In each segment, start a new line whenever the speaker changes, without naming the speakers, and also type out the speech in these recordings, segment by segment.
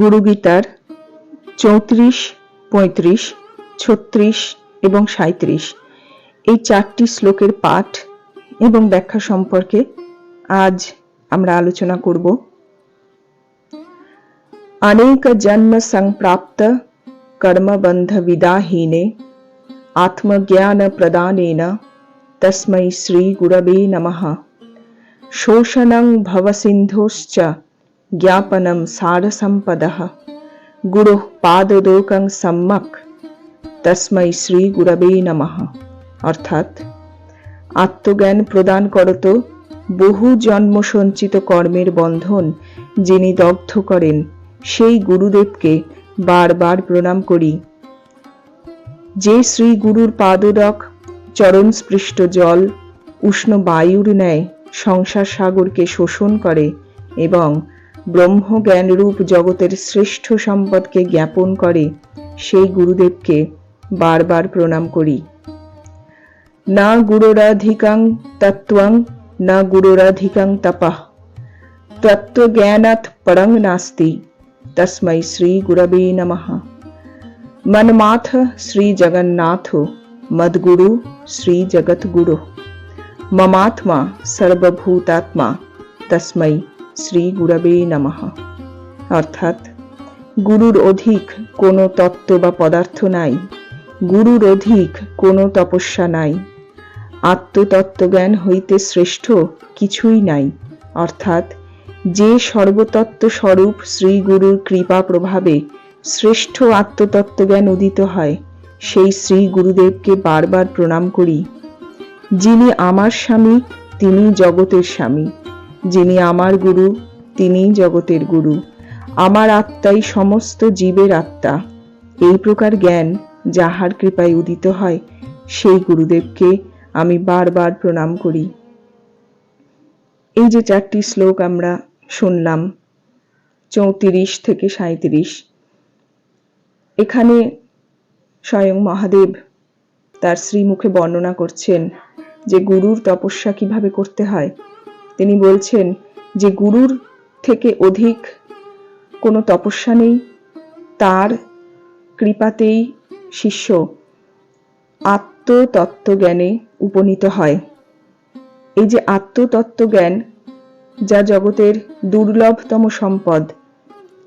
গুরুগীতার চৌত্রিশ, পঁয়ত্রিশ, ছত্রিশ এবং সাঁত্রিশ এই চারটি শ্লোকের পাঠ এবং ব্যাখ্যা সম্পর্কে আজ আমরা আলোচনা করব। অনেক জন্ম সংপ্রাপ্ত কর্মবন্ধ বিদাহীনে আত্মজ্ঞান প্রদানেন তস্মৈ শ্রী গুরবে নমঃ। শোষণং ভবসিন্ধুশ্চ ज्ञापनं सारसम्पदः गुरुः पाददोकं सम्मक् তসমৈ শ্রী গুরবে নমঃ অর্থাৎ আত্মজ্ঞান প্রদান করত বহু জন্ম সঞ্চিত কর্মের বন্ধন যিনি দগ্ধ করেন সেই গুরুদেবকে বারবার প্রণাম করি যে শ্রী গুরুর পাদডক চরণ স্পৃষ্ট জল উষ্ণ বায়ুর ন্যায় সংসার সাগরকে শোষণ করে এবং ব্রহ্মজ্ঞানরূপ জগতের শ্রেষ্ঠ সম্পদকে জ্ঞাপন করে সেই গুরুদেবকে বারবার প্রণাম করি। না গুরুরাধিকাং তত্ত্বং, না গুরুরাধিকাং তপঃ। তত্ত্বজ্ঞানাৎ পরং নাস্তি। তস্मै শ্রী গুরবে নমঃ। মনমাথ শ্রী জগন্নাথ মদ্গুরু শ্রী জগৎগুরু মমাত্মা সর্বভূতাত্মা। তস্मै শ্রী গুরবে নমঃ। অর্থাৎ, গুরুর অধিক কোনো তত্ত্ব বা পদার্থ নাই, গুরুর অধিক কোনো তপস্যা নাই, আত্মতত্ত্বজ্ঞান হইতে শ্রেষ্ঠ কিছুই নাই। অর্থাৎ, যে সর্বতত্ত্ব স্বরূপ শ্রী গুরুর কৃপা প্রভাবে শ্রেষ্ঠ আত্মতত্ত্বজ্ঞান উদিত হয়, সেই শ্রী গুরুদেবকে বারবার প্রণাম করি। যিনি আমার স্বামী, তিনি জগতের স্বামী। যিনি আমার গুরু তিনি জগতের গুরু। আমার আত্মাই সমস্ত জীবের আত্মা। এই প্রকার জ্ঞান যাহার কৃপায় উদিত হয়, সেই গুরুদেবকে আমি বারবার প্রণাম করি। এই যে চারটি শ্লোক আমরা শুনলাম, চৌত্রিশ থেকে সাঁত্রিশ এখানে স্বয়ং মহাদেব তার শ্রীমুখে বর্ণনা করছেন যে গুরুর তপস্যা কীভাবে করতে হয় তিনি বলছেন যে গুরুর থেকে অধিক কোনো তপস্যা নেই, তার কৃপাতেই শিষ্য আত্মতত্ত্বজ্ঞানে উপনীত হয়। এই যে আত্মতত্ত্বজ্ঞান, যা জগতের দুর্লভতম সম্পদ,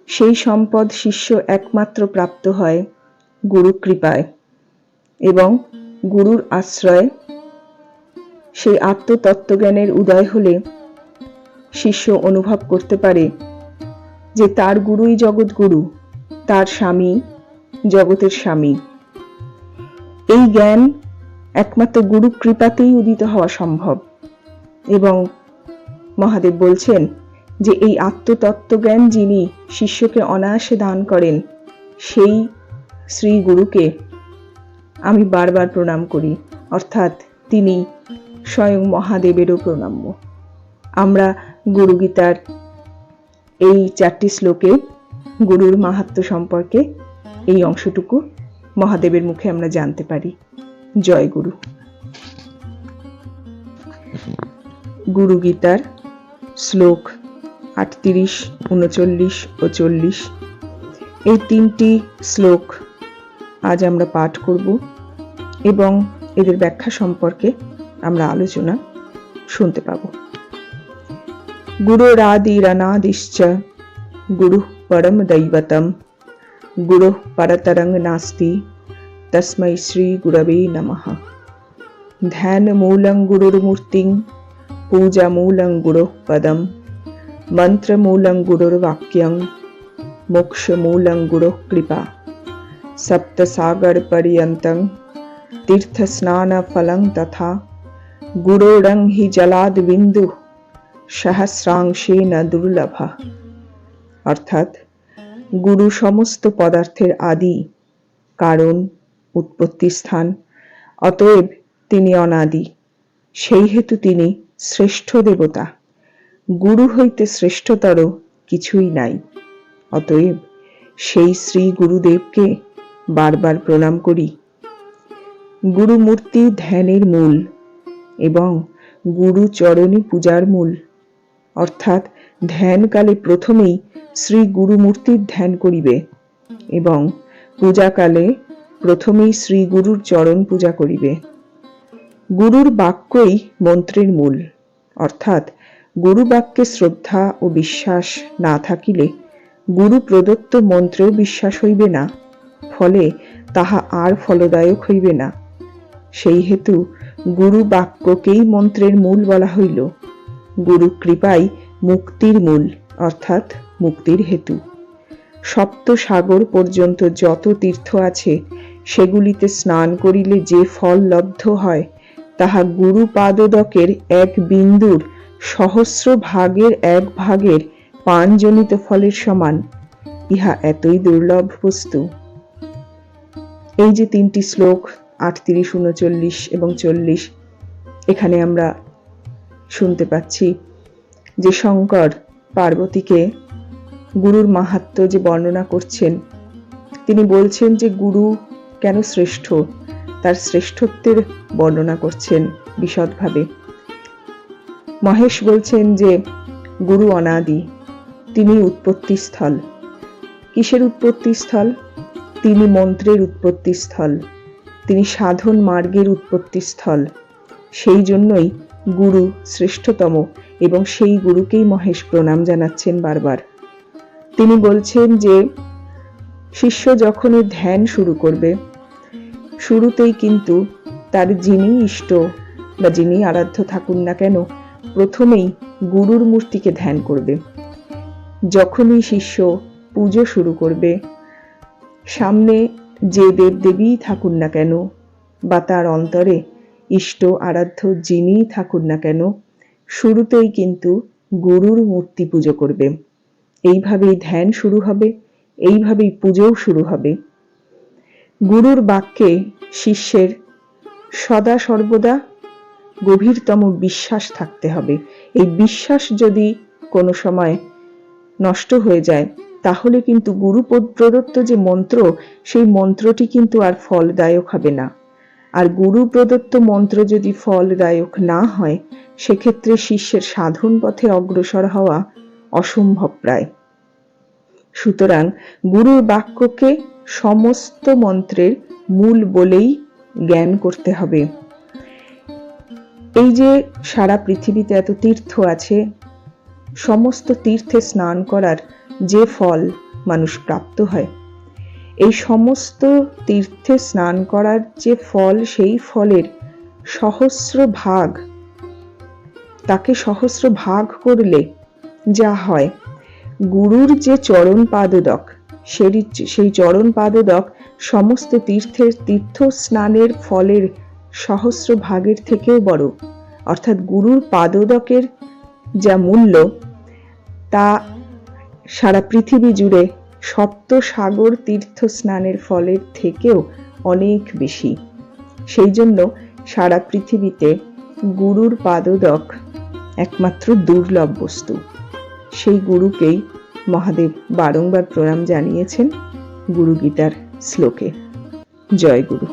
সেই সম্পদ শিষ্য একমাত্র প্রাপ্ত হয় গুরু কৃপায় এবং গুরুর আশ্রয়। সেই আত্মতত্ত্বজ্ঞানের উদয় হলে শিষ্য অনুভব করতে পারে যে তার গুরুই জগৎগুরু, তার স্বামী জগতের স্বামী। এই জ্ঞান একমাত্র গুরু কৃপাতেই উদিত হওয়া সম্ভব এবং মহাদেব বলছেন যে এই আত্মতত্ত্বজ্ঞান যিনি শিষ্যকে অনায়াসে দান করেন, সেই শ্রী গুরুকে আমি বারবার প্রণাম করি, অর্থাৎ তিনি স্বয়ং মহাদেবেরও প্রণাম্য। আমরা গুরুগীতার এই চারটি শ্লোকে গুরুর মাহাত্ম সম্পর্কে এই অংশটুকু মহাদেবের মুখে আমরা জানতে পারি। জয় গুরু। গুরু গীতার শ্লোক আটত্রিশ, উনচল্লিশ ও চল্লিশ। এই তিনটি শ্লোক আজ আমরা পাঠ করব এবং এদের ব্যাখ্যা সম্পর্কে আমরা আলোচনা শুনতে পাব। गुरुरादिरनादिश्च गुरुः परं दैवतं गुरुः परतरं नास्ति तस्मै श्रीगुरवे नमः ध्यानमूलं गुरुर्मूर्तिं पूजामूलं गुरुः पदं मन्त्रमूलं गुरुर्वाक्यं मोक्षमूलं गुरुः कृपा सप्तसागरपर्यन्तं तीर्थस्नानफलं तथा गुरोरं हि जलाद्बिन्दुः সহস্রাংশেন দুর্লভ। অর্থাৎ গুরু সমস্ত পদার্থের আদি, কারণ, উৎপত্তি স্থান, অতএব তিনি অনাদি। সেই হেতু তিনি শ্রেষ্ঠ দেবতা। গুরু হইতে শ্রেষ্ঠতর কিছুই নাই। অতএব সেই শ্রী গুরুদেবকে বারবার প্রণাম করি। গুরুমূর্তি ধ্যানের মূল এবং গুরু চরণী পূজার মূল অর্থাৎ ধ্যানকালে প্রথমেই শ্রী গুরুমূর্তির ধ্যান করিবে এবং পূজাকালে প্রথমেই শ্রী গুরুর চরণ পূজা করিবে। গুরুর বাক্যই মন্ত্রের মূল। অর্থাৎ গুরু বাক্যে শ্রদ্ধা ও বিশ্বাস না থাকিলে গুরু প্রদত্ত মন্ত্রেও বিশ্বাস হইবে না, ফলে তাহা আর ফলদায়ক হইবে না। সেই হেতু গুরু বাক্যকেই মন্ত্রের মূল বলা হইল। গুরু কৃপাই মুক্তির মূল, অর্থাৎ মুক্তির হেতু। সপ্ত সাগর পর্যন্ত যত তীর্থ আছে, সেগুলিতে স্নান করিলে যে ফল লব্ধ হয়, তাহা গুরু পাদদকের এক বিন্দুর সহস্র ভাগের এক ভাগের পানজনিত ফলের সমান, ইহা এতই দুর্লভ বস্তু। এই যে তিনটি শ্লোক, আটত্রিশ, উনচল্লিশ এবং চল্লিশ, এখানে আমরা শুনতে পাচ্ছি যে শঙ্কর পার্বতীকে গুরুর মাহাত্ম যে বর্ণনা করছেন, তিনি বলছেন যে গুরু কেন শ্রেষ্ঠ? তার শ্রেষ্ঠত্বের বর্ণনা করছেন বিশদভাবে। মহেশ বলছেন যে গুরু অনাদি তিনি উৎপত্তি স্থল। কিসের উৎপত্তি স্থল? তিনি মন্ত্রের উৎপত্তি স্থল। তিনি সাধন মার্গের উৎপত্তি স্থল। সেই জন্যই গুরু শ্রেষ্ঠতম এবং সেই গুরুকেই মহেশ প্রণাম জানাচ্ছেন বারবার। তিনি বলছেন যে, শিষ্য যখনই ধ্যান শুরু করবে, শুরুতেই কিন্তু তার যিনি ইষ্ট বা যিনি আরাধ্য থাকুন না কেন, প্রথমেই গুরুর মূর্তিকে ধ্যান করবে। যখনই শিষ্য পুজো শুরু করবে, সামনে যে দেবদেবী থাকুন না কেন, বা তার অন্তরে ইষ্ট আরাধ্য যিনি থাকুন না কেন, শুরুতেই কিন্তু গুরুর মূর্তি পুজো করবে। এইভাবেই ধ্যান শুরু হবে, এইভাবেই পুজোও শুরু হবে। গুরুর বাক্যে শিষ্যের সদা সর্বদা গভীরতম বিশ্বাস থাকতে হবে। এই বিশ্বাস যদি কোনো সময় নষ্ট হয়ে যায়, তাহলে কিন্তু গুরু প্রদত্ত যে মন্ত্র, সেই মন্ত্রটি কিন্তু আর ফলদায়ক হবে না। আর গুরু প্রদত্ত মন্ত্র যদি ফলদায়ক না হয়, সেক্ষেত্রে শিষ্যের সাধন পথে অগ্রসর হওয়া অসম্ভব প্রায়। সুতরাং গুরুর বাক্যকে সমস্ত মন্ত্রের মূল বলেই জ্ঞান করতে হবে। এই যে সারা পৃথিবীতে এত তীর্থ আছে, সমস্ত তীর্থে স্নান করার যে ফল মানুষ প্রাপ্ত হয় এই সমস্ত তীর্থে স্নান করার যে ফল, সেই ফলের সহস্র ভাগ, তাকে সহস্র ভাগ করলে যা হয়। গুরুর যে চরণ পাদদক, সেই সেই চরণ পাদদক সমস্ত তীর্থের তীর্থ স্নানের ফলের সহস্র ভাগের থেকেও বড়। অর্থাৎ গুরুর পাদদকের যা মূল্য, তা সারা পৃথিবী জুড়ে সপ্ত সাগর তীর্থ স্নানের ফলের থেকেও অনেক বেশি। সেই জন্য সারা পৃথিবীতে গুরুর পাদদক একমাত্র দুর্লভ বস্তু। সেই গুরুকেই মহাদেব বারংবার প্রণাম জানিয়েছেন গুরু গীতার শ্লোকে। জয় গুরু।